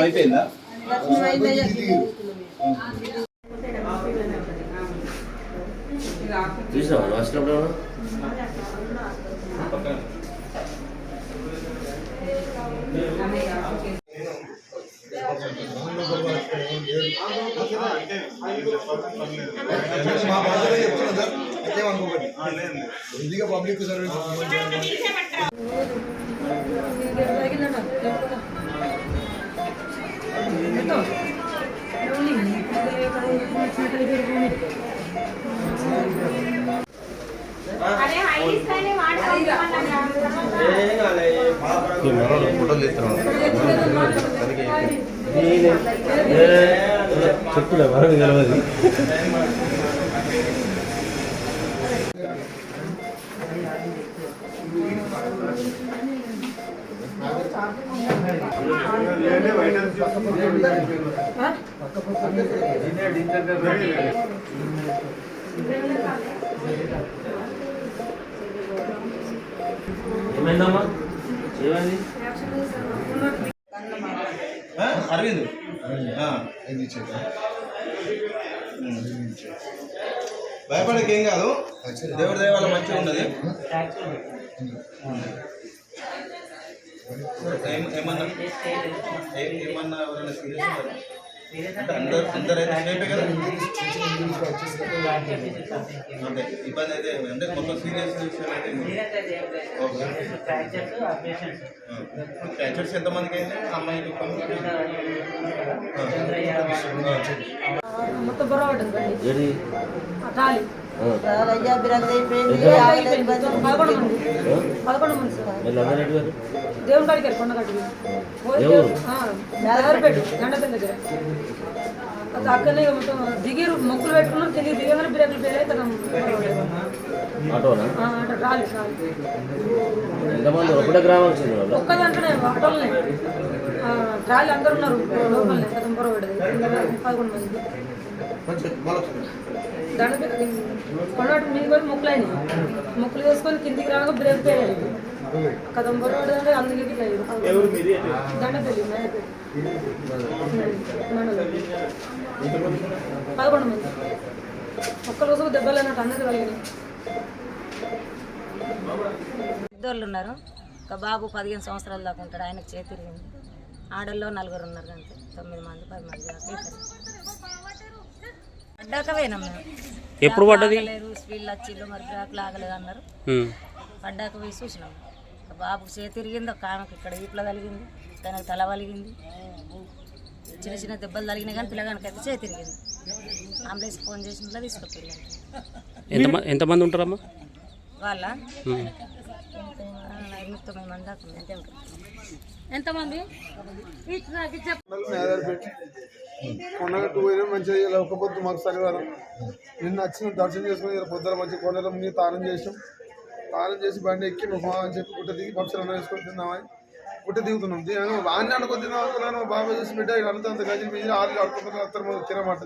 అయిపోయిందా చూసినావా? వచ్చినప్పుడు మా బాధలో చెప్తున్నా సార్ అదేమనుకోకండి ఇదిగా పబ్లిక్ సర్వీస్ ఫోటోలు తీస్తున్నాం చెప్పులే మనకు తెలియదు ఏమైందమ్మా? ఏమైంది? అరవింద్. భయపడక ఏం కాదు. దేవుడి దయ వల్ల మంచిగా ఉన్నది. ఏమన్నా ఏమన్నా ఎవరైనా సీరియస్ అయితే ఇబ్బంది అయితే అంటే మొత్తం సీరియస్ అయితే ఫ్రాక్చర్స్ ఎంతమందికి మొత్తం బుర్ర అయిపోయింది గారు దేవుని కాడికి వెళ్ళి కొండ కాడికి పోయి ఎవరు? దేవుడు- ఆ, మేదరపేట గండపల్లి దగ్గర అక్కడనే మొత్తం దిగిరు మొక్కులు పెట్టుకున్నారు దిగి దిగగానే బ్రేకులు ఫెయిల్ అయితే ఒక్క దాంట్లోనే ఆటోలనే. ఆ, ట్రాలీ అందరు ఉన్నారు. లోపలనే పదకొండు మంది దండ కొన్నాడు మీద పోయి మొక్కులు అయినాయి. మొక్కులు వేసుకొని కిందికి రాగా బ్రేక్ ఫెయిల్ అయింది కథం బుర్ర పడ్డదంటే అందుకే ఇట్లా అయ్యింది. దండపల్లి మేదపల్లి మండలం. పదకొండు మంది. ఒక్క రోజు దెబ్బలు అన్నట్టు అందరికి పెద్దోళ్ళు ఉన్నారు. ఒక బాబు పదిహేను సంవత్సరాల దాకా ఉంటాడు. ఆయనకు చేతిరిగింది ఆడల్లో నలుగురు ఉన్నారు అంతే. తొమ్మిది మంది పది మంది. పడ్డాక పోయినాం మేము. ఎప్పుడు పడ్డది? స్పీడ్ వచ్చిళ్ళు మరి బ్రాకులు ఆగలేదు అన్నారు పడ్డాక పోయి చూసినాం. బాబుకు చేతి తిరిగింది ఒక ఆమెకు ఇక్కడ ఈపులో తలిగింది తనకు తల వలిగింది. చిన్న చిన్న దెబ్బలు తలిగినాయి కానీ పిల్లగానికి అయితే చేతి తిరిగింది. అంబులెన్స్ ఫోన్ చేసినట్లు తీసుకొచ్చారు. ఎంత ఎంతమంది ఉంటారమ్మా? వాళ్ళ ఎనిమిది తొమ్మిది మంది దాకా ఉంది. అంతే ఉంటారు ఎంతమంది కొండగట్టు పోయినా మంచిగా ఇలా పొద్దు మాకు శనివారం. నిన్న వచ్చిన దర్శనం చేసుకుని ఇలా పొద్దున మంచి కొండల ముందు తానం చేసాం. తానం చేసి బండి ఎక్కి నువ్వు అని చెప్పి గుట్ట దిగి పక్షులు అన్న వేసుకొని తిన్నామని గుట్ట దిగుతున్నాం. దిగాను వాడిని అనుకో తిన్నాం అనుకున్నాను మా బాబాయ్ చూసి బిడ్డ ఇక్కడ అంతా అంత గజలు మీద ఆరు ఆడుకుంటున్నారు అత్తరు తినమాట.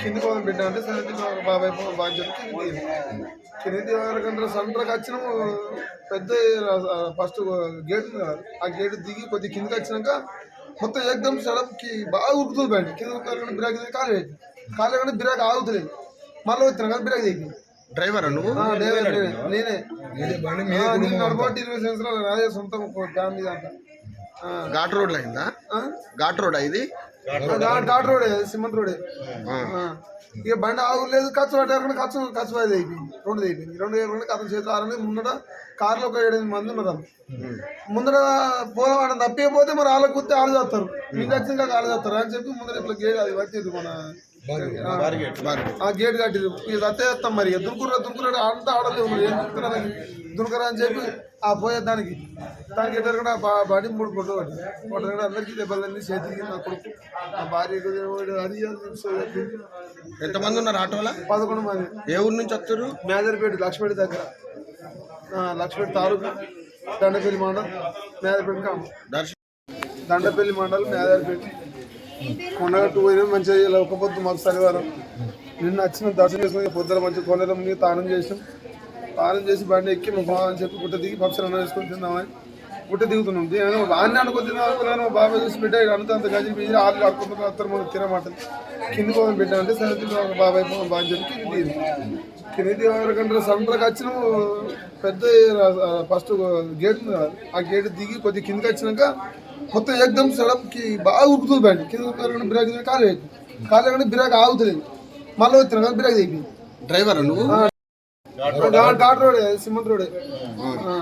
కింది పోదాం బిడ్డ అంటే సరే తిన్నా బాబాయ్ చెప్పి కింది దిగాం. కింది దిగకుండా సంటర్కి వచ్చినాము పెద్ద ఫస్ట్ గేట్ ఆ గేట్ దిగి కొద్ది కిందకి వచ్చినాక మొత్తం ఏకదం సడప్కి బాగా ఉరుకుతుంది బండి కింద బ్రేక్ దిగి కాలు వేయగానే బ్రేక్ ఆగుతలేదు. మళ్ళీ వచ్చినా కానీ బ్రేక్ దిగి డ్రైవర్ నువ్వు? నేనే నేను. నడబట్టి ఇరవై సంవత్సరాలు రాజే సొంతం ఒక ఫ్యామిలీ దాంట్లో ఆ, ఘాట్ రోడ్ అయిందా? ఘాట్ రోడ్ ఇది? ఘాట్ రోడే సిమెంట్ రోడే. ఇక బండి ఆగులేదు ఖర్చు పట్టారు ఖర్చు ఖర్చు అది అయిపోయింది రెండు అయిపోయింది. రెండు అయిపోయింది అతని చేతులు ఆరని ముందర కార్లో ఒక ఏడెనిమిది మంది ఉన్నారు. ముందర పోలం ఆడ తప్పిపోతే మరి వాళ్ళకి గుర్తి ఆలు చేస్తారు. మీకు వచ్చిందా ఆలు చేస్తారు అని చెప్పి ముందర ఇట్లా గేట్ అది పట్టింది మన ఆ గేట్ కట్టింది ఇక సత్యేస్తాం మరి. దుర్కురా దుర్కురా అంతా ఆడలేదు మరి ఏం దుర్కురా దుర్కరా అని చెప్పి ఆ పోయే దానికి. దానికి ఎదురు కూడా బా బాడీ మూడు కొట్టు కొట్టు అందరికీ దెబ్బలన్నీ చేతికి నా కొడుకు. నా భార్యకు దేవుడు అది. ఎంతమంది ఉన్నారు ఆటోలో? పదకొండు మంది. ఏ ఊరు నుంచి వస్తారు మేదర్పేట లక్ష్మీపేట దగ్గర. ఆ, లక్ష్మీపేట తాలూకా దండపల్లి మండలం. మేదర్పేట కామ దండపల్లి మండలం మేదర్పేట. కొండగట్టు పోయినా మంచిగా ఇలా ఒక పొద్దు మాకు శనివారం. నిన్న వచ్చిన దర్శనం చేసుకుని పొద్దున మంచిగా కొండల ముందు తానం చేసాం తానం చేసి బండి ఎక్కి మా అని చెప్పి గుట్ట దిగి పక్షులు అన్న వేసుకొని తిందామని గుట్ట దిగుతున్నాం. నేను బాగానే అనుకుని తిన్నాను బాబాయ్ చూసి బిడ్డ అంత అంత గజి బిజి ఆరు ఆడుకుంటున్నా అత్తరు మనం తినమాట. కింది పోదాం బిడ్డ అంటే సరే బాబాయ్ పోదాం బాగా అని చెప్పి కింది కింది దిగకుండా సెంటర్కి వచ్చిన పెద్ద ఫస్ట్ గేట్ ఉంది ఆ గేట్ దిగి కొద్దిగా కిందకి వచ్చినాక మొత్తం ఎగ్దమ్ సడప్కి బాగా ఉరుకుతుంది బండి కింద ఉరుకుతుంది బ్రేక్ కాలు కాలు బ్రేక్ ఆగుతలేదు. మళ్ళీ వచ్చిన కానీ బ్రేక్ అయిపోయింది. డ్రైవర్ నువ్వు? ఘాట్ రోడే. సిమెంట్ రోడే ఆ.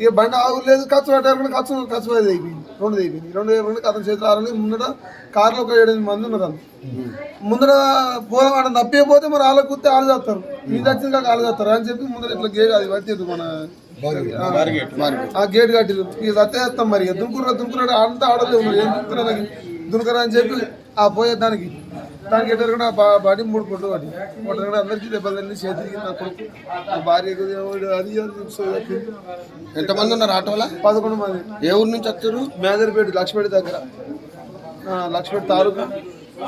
ఇక బండి ఆగులేదు ఖర్చు పట్టారు ఖర్చు ఖర్చు అది అయిపోయింది. రెండు అయిపోయింది. రెండు అయిపోయింది అతని చేతులు ఆరని ముందర కార్లో ఒక ఏడెనిమిది మంది ఉన్నారు వాళ్ళు. ముందర పోదాం ఆడ తప్పిపోతే మరి వాళ్ళకి గుర్తి ఆలు చేస్తారు. మీకు వచ్చింది ఆలు చేస్తారు అని చెప్పి ముందర ఇట్లా గేట్ అది పట్టింది మన ఆ గేట్ కట్టిరు. ఇక సత్యేస్తాం మరి దుంకురా దుంకురా అంతా ఆడలేదు ఏం దుంకురా దుంకురా అని చెప్పి ఆ పోయే దానికి దానికి కూడా బా బాడీ మూడు కొట్టు కొట్టు కూడా అందరికీ దెబ్బలన్నీ చేతికి నా కొడుకు. దేవుడు అది. ఎంతమంది ఉన్నారు ఆటోలో పదకొండు మంది. ఏ ఊరు నుంచి వస్తారు? మేదర్పేట లక్ష్మీపేట దగ్గర. లక్ష్మీపేట తాలూకా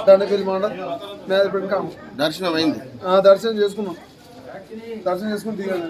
దండపల్లి మండలం మేదర్పేట కామ దర్శనం అయింది. దర్శనం చేసుకున్నాం. దర్శనం చేసుకుని దిగాను